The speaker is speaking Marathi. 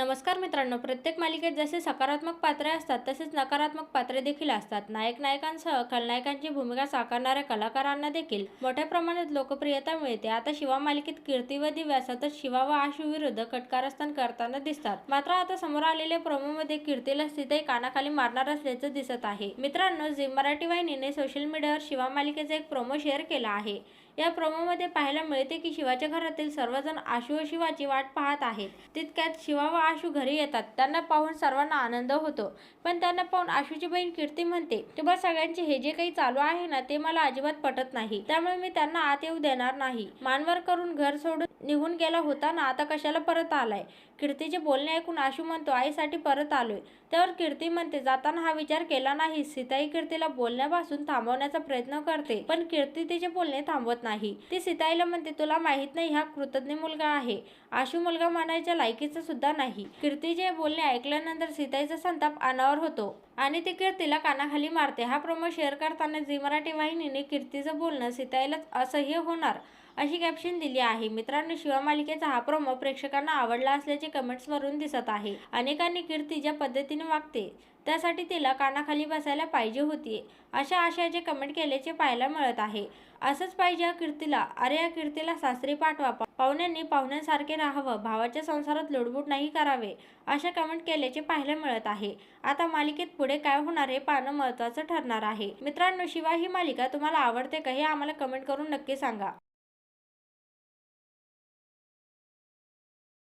नमस्कार मित्रांनो प्रत्येक मालिकेत जसे सकारात्मक पात्रे असतात तसेच नकारात्मक पात्रे देखील असतात. नायक नायकांसह खलनायकांची भूमिका साकारणाऱ्या कलाकारांना देखील मोठ्या प्रमाणात लोकप्रियता मिळते. आता शिवा मालिकेत कीर्ती व दिव्या सतत शिवा व आशू विरुद्ध कटकारस्थान करताना दिसतात. मात्र आता समोर आलेल्या प्रोमोमध्ये कीर्तीला स्थिती कानाखाली मारणार असल्याचं दिसत आहे. मित्रांनो झी मराठी वाहिनीने सोशल मीडियावर शिवा मालिकेचा एक प्रोमो शेअर केला आहे. या प्रोमोमध्ये पाहायला मिळते की शिवाच्या घरातील सर्वजण आशू व शिवाची वाट पाहत आहेत. तितक्यात शिवा व आशू घरी येतात. त्यांना पाहून सर्वांना आनंद होतो. पण त्यांना पाहून आशूची बहीण कीर्ती म्हणते तुम्हा सगळ्यांचे हे जे काही चालू आहे ना ते मला अजिबात पटत नाही. त्यामुळे मी त्यांना आत येऊ देणार नाही. मानवर करून घर सोडून निघून गेला होता ना आता कशाला परत आलाय कीर्तीचे बोलणे ऐकून आशू म्हणतो आईसाठी परत आलोय त्यावर कीर्ती म्हणते जाताना हा विचार केला नाही. सीताई कीर्तीला बोलण्यापासून थांबवण्याचा प्रयत्न करते. पण कीर्ती तिचे बोलणे थांबवत नाही. नाही. ती सीताईला म्हणते तुला माहीत नाही हा कृतज्ञ मुलगा आहे. आशू मुलगा म्हणायच्या लायकीचा सुद्धा नाही. कीर्तीचे बोलणे ऐकल्यानंतर सीताईचा संताप अनावर होतो आणि ती कीर्तीला कानाखाली मारते. हा प्रोमो शेअर करताना झी मराठी वाहिनीने कीर्तीचं बोलणं सीताईलाच असह्य होणार. अशी कॅप्शन दिली आहे. मित्रांनो शिवा मालिकेचा हा प्रोमो प्रेक्षकांना आवडला असल्याचे कमेंट्सवरून दिसत आहे. अनेकांनी कीर्ती ज्या पद्धतीने वागते त्यासाठी तिला कानाखाली बसायला पाहिजे होती. अशा आशयाचे कमेंट केल्याचे पाहायला मिळत आहे. असंच पाहिजे या कीर्तीला. अरे या कीर्तीला सासरी पाठवा. पाहुण्यांनी पाहुण्यांसारखे राहावं. भावाच्या संसारात लुडबुड नाही करावे अशा कमेंट केल्याचे पाहायला मिळत आहे. आता मालिकेत पुढे काय होणार हे पाहणं महत्त्वाचं ठरणार आहे. मित्रांनो शिवाय ही मालिका तुम्हाला आवडते का हे आम्हाला कमेंट करून नक्की सांगा.